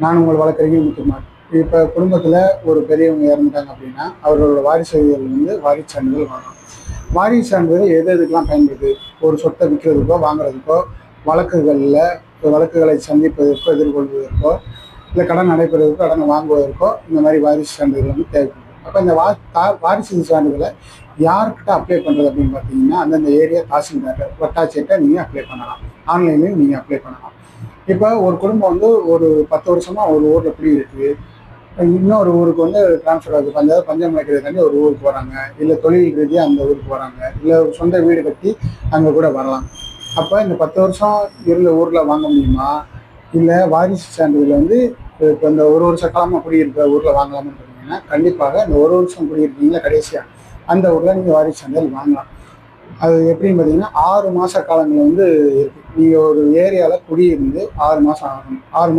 நான் உங்கள் வழக்கறிஞர் முக்கியமாக இப்போ குடும்பத்தில் ஒரு பெரியவங்க இறந்துட்டாங்க அப்படின்னா அவர்களோட வாரிசுகள் வந்து வாரிசு சான்றிதழ் வாங்கணும். வாரிசு சான்றிதழ் எது எதுக்கெல்லாம் பயன்படுது? ஒரு சொத்தை விற்கிறதுக்கோ வாங்குறதுக்கோ வழக்குகளில் வழக்குகளை சந்திப்பதற்கோ எதிர்கொள்வதற்கோ இல்லை கடன் நடைபெறுவதற்கோ கடனை வாங்குவதற்கோ இந்த மாதிரி வாரிசு சான்றிதழ் வந்து தேவைப்படுது. அப்போ இந்த வா தா- வாரிசு சான்றிதழை யார்கிட்ட அப்ளை பண்ணுறது அப்படின்னு பார்த்தீங்கன்னா அந்தந்த ஏரியா தாசில்தார் வட்டாட்சியர்கிட்ட நீங்கள் அப்ளை பண்ணலாம். ஆன்லைன்லேயும் நீங்கள் அப்ளை பண்ணலாம். இப்போ ஒரு குடும்பம் வந்து ஒரு பத்து வருஷமா ஒரு ஊரில் குடியிருக்கு இன்னொரு ஊருக்கு வந்து டிரான்ஸ்ஃபர் ஆகுது. பஞ்சாயத்து பஞ்சம் வைக்கிறதுக்காண்டி ஒரு ஊருக்கு போகிறாங்க இல்லை தொழில் ரீதியாக அந்த ஊருக்கு போறாங்க. இல்லை ஒரு சொந்த வீடு கட்டி அங்கே கூட வரலாம். அப்போ இந்த பத்து வருஷம் இருந்த ஊரில் வாங்க முடியுமா? இல்லை வாரிசு சான்றிதழ் வந்து இப்போ இந்த ஒரு வருஷ காலமாக குடியிருக்கிற ஊரில் வாங்கலாம்னு பார்த்தீங்கன்னா கண்டிப்பாக இந்த ஒரு வருஷம் குடியிருக்கீங்களா கடைசியாக அந்த ஊரில் நீங்கள் வாரிசு சான்றிதழ் வாங்கலாம். அது எப்படின்னு பார்த்தீங்கன்னா ஆறு மாத காலங்கள் வந்து இருக்குது நீங்கள் ஒரு ஏரியாவில் குடியிருந்து ஆறு மாதம் ஆகணும். ஆறு